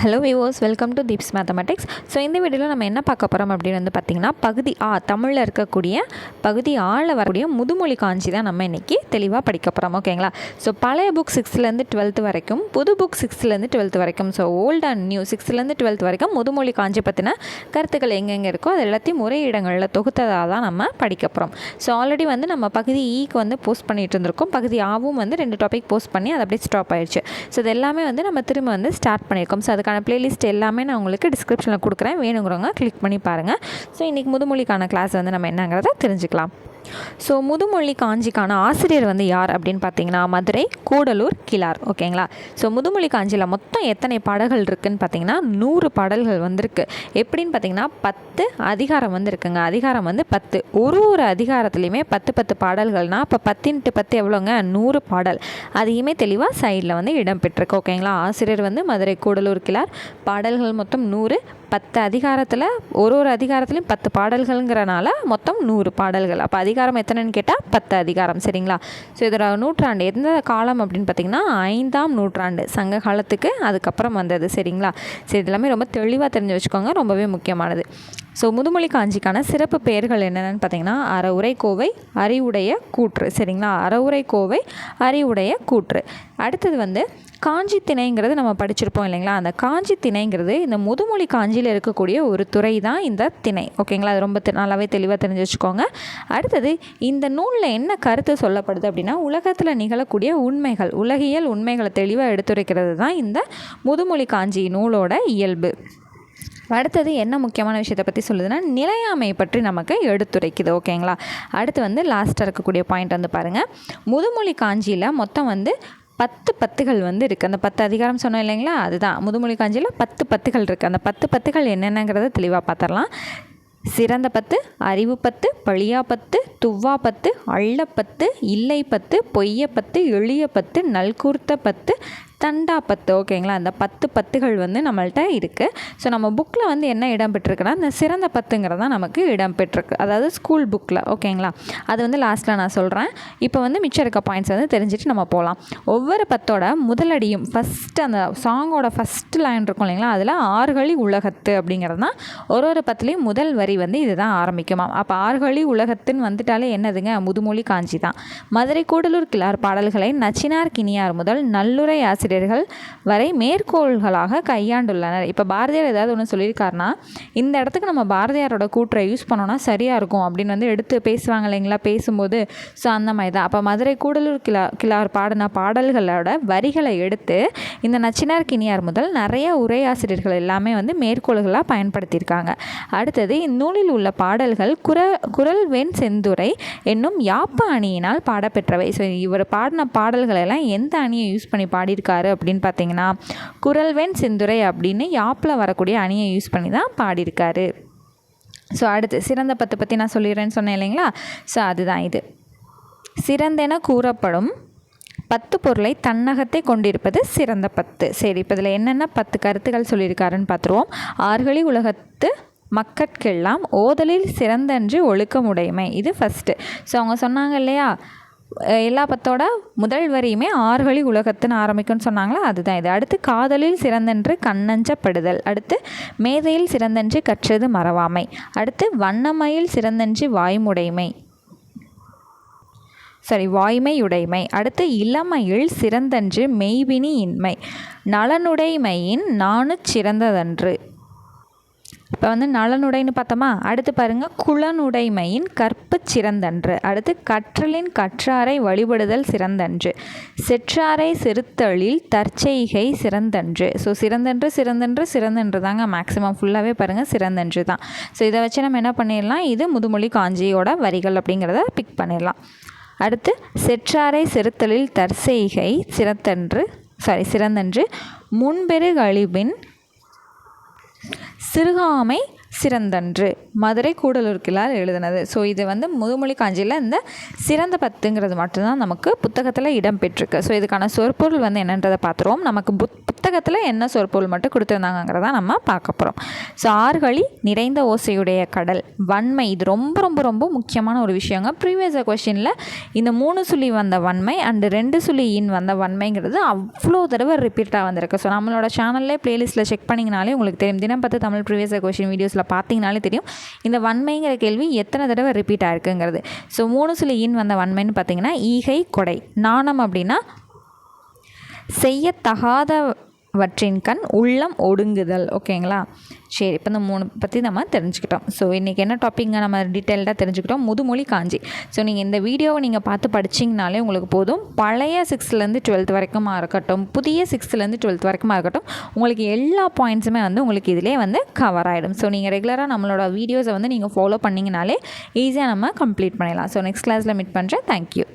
Hello viewers welcome to Deeps mathematics so இந்த வீடியோவில் நம்ம என்ன பார்க்க போகிறோம் அப்படின்னு வந்து பார்த்திங்கன்னா பகுதி ஆ தமிழில் இருக்கக்கூடிய பகுதி ஆளில் வரக்கூடிய முதுமொழி காஞ்சி தான் நம்ம இன்றைக்கி தெளிவாக படிக்க போகிறோம் ஓகேங்களா ஸோ பழைய புக் சிக்ஸ்த்லேருந்து டுவெல்த்து வரைக்கும் புது புக் சிக்ஸ்த்லேருந்து டுவெல்த்து வரைக்கும் ஸோ ஓல்ட் அண்ட் நியூ சிக்ஸ்த்லேருந்து டுவெல்த் வரைக்கும் முதுமொழி காஞ்சி பற்றின கருத்துக்கள் எங்கெங்கே இருக்கோ அது எல்லாத்தையும் ஒரே இடங்களில் தொகுத்ததாக தான் நம்ம படிக்க போகிறோம் ஸோ ஆல்ரெடி வந்து நம்ம பகுதி e ஈக்கு வந்து போஸ்ட் பண்ணிட்டு இருந்திருக்கோம். பகுதி ஆவும் வந்து ரெண்டு டாபிக் போஸ்ட் பண்ணி அது அப்படியே ஸ்டாப் ஆயிடுச்சு. ஸோ இது எல்லாமே வந்து நம்ம திரும்ப வந்து ஸ்டார்ட் பண்ணியிருக்கோம் ஸோ அதுக்கு அதுக்கான பிளேலிஸ்ட் எல்லாமே நான் உங்களுக்கு டிஸ்கிரிப்ஷனில் கொடுக்குறேன். வேணுங்கிறவங்க கிளிக் பண்ணி பாருங்கள் ஸோ இன்றைக்கி முதுமொழிக்கான கிளாஸ் வந்து நம்ம என்னங்கிறத தெரிஞ்சுக்கலாம். ஸோ முதுமொழி காஞ்சிக்கான ஆசிரியர் வந்து யார் அப்படின்னு பார்த்தீங்கன்னா மதுரை கூடலூர் கிளார். ஓகேங்களா ஸோ முதுமொழி காஞ்சியில் மொத்தம் எத்தனை பாடல்கள் இருக்குதுன்னு பார்த்தீங்கன்னா நூறு பாடல்கள் வந்திருக்கு. எப்படின்னு பார்த்தீங்கன்னா பத்து அதிகாரம் வந்து இருக்குங்க அதிகாரம் வந்து பத்து. ஒரு ஒரு அதிகாரத்துலேயுமே பத்து பத்து பாடல்கள்னால் இப்போ பத்தின்ட்டு பத்து எவ்வளோங்க? நூறு பாடல். அதையுமே தெளிவாக சைடில் வந்து இடம்பெற்றிருக்கு ஓகேங்களா ஆசிரியர் வந்து மதுரை கூடலூர் கிளார். பாடல்கள் மொத்தம் நூறு. பத்து அதிகாரத்தில் ஒரு ஒரு அதிகாரத்துலேயும் பத்து பாடல்கள்ங்கிறனால மொத்தம் நூறு பாடல்கள். அப்போ அதிகாரம் எத்தனைன்னு கேட்டால் பத்து அதிகாரம் சரிங்களா? ஸோ இதோட நூற்றாண்டு எந்த காலம் அப்படின்னு பார்த்தீங்கன்னா ஐந்தாம் நூற்றாண்டு சங்க காலத்துக்கு அதுக்கப்புறம் வந்தது சரிங்களா? சரி இதெல்லாமே ரொம்ப தெளிவாக தெரிஞ்சு வச்சுக்கோங்க ரொம்பவே முக்கியமானது. ஸோ முதுமொழி காஞ்சிக்கான சிறப்பு பெயர்கள் என்னென்னு பார்த்தீங்கன்னா அறவுரை கோவை அறிவுடைய கூற்று. சரிங்களா? அறவுரை கோவை அறிவுடைய கூற்று. அடுத்தது வந்து காஞ்சி திணைங்கிறது நம்ம படிச்சிருப்போம் இல்லைங்களா? அந்த காஞ்சி திணைங்கிறது இந்த முதுமொழி காஞ்சியில் இருக்கக்கூடிய ஒரு துறை தான் இந்த திணை. ஓகேங்களா? அது ரொம்ப நல்லாவே தெளிவாக தெரிஞ்சு வச்சுக்கோங்க. அடுத்தது இந்த நூலில் என்ன கருத்து சொல்லப்படுது அப்படின்னா உலகத்தில் நிகழக்கூடிய உண்மைகள் உலகியல் உண்மைகளை தெளிவாக எடுத்துரைக்கிறது தான் இந்த முதுமொழி காஞ்சி நூலோட இயல்பு. அடுத்தது என்ன முக்கியமான விஷயத்தை பற்றி சொல்லுதுன்னா நிலையாமை பற்றி நமக்கு எடுத்துரைக்குது ஓகேங்களா? அடுத்து வந்து லாஸ்ட்டாக இருக்கக்கூடிய பாயிண்ட் வந்து பாருங்கள் முதுமொழி காஞ்சியில் மொத்தம் வந்து பத்து பத்துகள் வந்து இருக்குது அந்த பத்து அதிகாரம் சொன்னோம் இல்லைங்களா? அதுதான். முதுமொழி காஞ்சியில் பத்து பத்துகள் இருக்குது அந்த பத்து பத்துகள் என்னென்னங்கிறத தெளிவாக பார்த்துடலாம் சிறந்த பத்து அறிவு பத்து பழியா பத்து துவ்வா பத்து அள்ள பத்து இல்லை பத்து பொய்ய பத்து எளிய பத்து நல்கூர்த்த பத்து தண்டா பத்து ஓகேங்களா? அந்த பத்து பத்துகள் வந்து நம்மள்கிட்ட இருக்குது ஸோ நம்ம புக்கில் வந்து என்ன இடம் பெற்றிருக்குன்னா இந்த சிறந்த பத்துங்கிறது தான் நமக்கு இடம் பெற்றிருக்கு அதாவது ஸ்கூல் புக்கில் ஓகேங்களா? அது வந்து லாஸ்ட்டில் நான் சொல்கிறேன் இப்போ வந்து மிச்சம் இருக்க பாயிண்ட்ஸ் வந்து தெரிஞ்சுட்டு நம்ம போகலாம் ஒவ்வொரு பத்தோட முதலடியும் ஃபஸ்ட்டு அந்த சாங்கோட ஃபஸ்ட்டு லைன் இருக்கும் இல்லைங்களா? அதில் ஆறுகளி உலகத்து அப்படிங்கிறது தான் ஒரு ஒரு பத்துலேயும் முதல் வரி வந்து இதுதான் ஆரம்பிக்குமா? அப்போ ஆறுகளி உலகத்துன்னு வந்துட்டாலே என்னதுங்க? முதுமொழி காஞ்சி தான் மதுரை கூடலூர் கிளார் பாடல்களை நச்சினார் கினியார் முதல் நல்லுரை ஆசிரியர்கள் வரை மேற்கோள்களாக கையாண்டுள்ளனர். இப்போ பாரதியார் ஏதாவது ஒன்று சொல்லியிருக்காருன்னா இந்த இடத்துக்கு நம்ம பாரதியாரோட கூற்றை யூஸ் பண்ணோன்னா சரியாக இருக்கும் அப்படின்னு வந்து எடுத்து பேசுவாங்க இல்லைங்களா? பேசும்போது ஸோ அந்த மாதிரி தான். அப்போ மதுரை கூடலூர் கிளா கிளார் பாடின பாடல்களோட வரிகளை எடுத்து இந்த நச்சினார் கிணியார் முதல் நிறைய உரையாசிரியர்கள் எல்லாமே வந்து மேற்கோள்களாக பயன்படுத்தியிருக்காங்க. அடுத்தது இந்நூலில் உள்ள பாடல்கள் குர குரல் வெண் செந்துரை என்னும் யாப்ப அணியினால் பாடப்பெற்றவை. ஸோ இவர் பாடின பாடல்களெல்லாம் எந்த அணியை யூஸ் பண்ணி பாடியிருக்காரு? அப்படின்னு பார்த்தீங்கன்னா குரல்வெண் சிந்துரை அப்படின்னு யாப்பில் வரக்கூடிய அணியை யூஸ் பண்ணி தான் பாடியிருக்காரு. ஸோ அடுத்து சிறந்த பத்து பற்றி நான் சொல்லிடுறேன்னு சொன்னேன் இல்லைங்களா? ஸோ அதுதான் இது. சிறந்தென கூறப்படும் பத்து பொருளை தன்னகத்தை கொண்டிருப்பது சிறந்த பத்து. சரி இப்போ இதில் என்னென்ன பத்து கருத்துக்கள் சொல்லியிருக்காருன்னு பார்த்துருவோம். ஆறுகளி உலகத்து மக்கட்கெல்லாம் ஓதலில் சிறந்தன்று ஒழுக்கமுடைமை. இது ஃபஸ்ட்டு ஸோ அவங்க சொன்னாங்க இல்லையா? எல்லா பத்தோட முதல் வரியுமே ஆறுகளி உலகத்துன்னு ஆரம்பிக்கும்னு சொன்னாங்களா? அதுதான் இது. அடுத்து காதலில் சிறந்தென்று கண்ணஞ்சப்படுதல். அடுத்து மேதையில் சிறந்தென்று கற்றது மறவாமை. அடுத்து வண்ணமயில் சிறந்தென்று வாய்முடைமை. சாரி வாய்மையுடைமை. அடுத்து இளமையில் சிறந்தன்று மெய்வினி இன்மை நலனுடைமையின் நானு சிறந்ததன்று. இப்போ வந்து நலனுடைன்னு பார்த்தோமா? அடுத்து பாருங்க குளனுடைமையின் கற்பு சிறந்தன்று. அடுத்து கற்றலின் கற்றாரை வழிபடுதல் சிறந்தன்று. செற்றாரை செருத்தலில் தற்செய்கை சிறந்தன்று. ஸோ சிறந்தன்று சிறந்தன்று சிறந்தன்று தாங்க மேக்ஸிமம் ஃபுல்லாகவே பாருங்கள் சிறந்தன்று தான். ஸோ இதை வச்சு நம்ம என்ன பண்ணிடலாம்? இது முதுமொழி காஞ்சியோட வரிகள் அப்படிங்கிறத பிக் பண்ணிடலாம். அடுத்து செற்றாரை செருத்தலில் தற்செய்கை சிறந்தன்று சாரி சிறந்தன்று. முன்பெரு கழிபின் சிறுகாமை சிறந்தன்று. மதுரை கூடலூர் கிளார் எழுதினது. ஸோ இது வந்து முதுமொழி காஞ்சியில் இந்த சிறந்த பத்துங்கிறது மட்டும்தான் நமக்கு புத்தகத்தில் இடம்பெற்றிருக்கு ஸோ இதுக்கான சொற்பொருள் வந்து என்னன்றதை பார்த்துருவோம். நமக்கு புத் புத்தகத்தில் என்ன சொற்பொருள் மட்டும் கொடுத்துருந்தாங்கிறத நம்ம பார்க்க போகிறோம் ஸோ ஆறுகளி நிறைந்த ஓசையுடைய கடல். வன்மை இது ரொம்ப ரொம்ப ரொம்ப முக்கியமான ஒரு விஷயங்க. ப்ரீவியஸ் கொஷினில் இந்த மூணு சுழி வந்த வன்மை அண்டு ரெண்டு சுழி இன் வந்த வன்மைங்கிறது அவ்வளோ தடவை ரிப்பீட்டாக வந்திருக்கு. ஸோ நம்மளோட சேனல்லே ப்ளேலிஸ்ட்டில் செக் பண்ணிங்கனாலே உங்களுக்கு தெரியும். தினம் பார்த்து தமிழ் ப்ரீவியஸ் கொஷின் வீடியோஸில் பார்த்தீங்கனாலே தெரியும். இந்த வன்மைங்கிற கேள்வி எத்தனை தடவை ரிப்பீட் ஆயிருக்குங்கிறது. ஸோ மூணு சுழி இன் வந்த வன்மைன்னு பார்த்தீங்கன்னா ஈகை கொடை. நாணம் அப்படின்னா செய்யத்தகாத வற்றின் கண் உள்ளம் ஒடுங்குதல். ஓகேங்களா? சரி இப்போ இந்த மூணு பற்றி நம்ம தெரிஞ்சுக்கிட்டோம். ஸோ இன்றைக்கி என்ன டாப்பிங்கை நம்ம டீட்டெயில்டாக தெரிஞ்சுக்கிட்டோம்? முதுமொழி காஞ்சி. ஸோ நீங்கள் இந்த வீடியோவை நீங்கள் பார்த்து படிச்சிங்கனாலே உங்களுக்கு போதும். பழைய சிக்ஸ்த்துலேருந்து டுவெல்த் வரைக்குமா இருக்கட்டும் புதிய சிக்ஸ்த்துலேருந்து டுவெல்த் வரைக்குமா இருக்கட்டும் உங்களுக்கு எல்லா பாயிண்ட்ஸுமே வந்து உங்களுக்கு இதிலே வந்து கவர் ஆகிடும் ஸோ நீங்கள் ரெகுலராக நம்மளோட வீடியோஸை வந்து நீங்கள் ஃபாலோ பண்ணிங்கனாலே ஈஸியாக நம்ம கம்ப்ளீட் பண்ணிடலாம். ஸோ நெக்ஸ்ட் கிளாஸில் மீட் பண்ணுறேன் தேங்க்யூ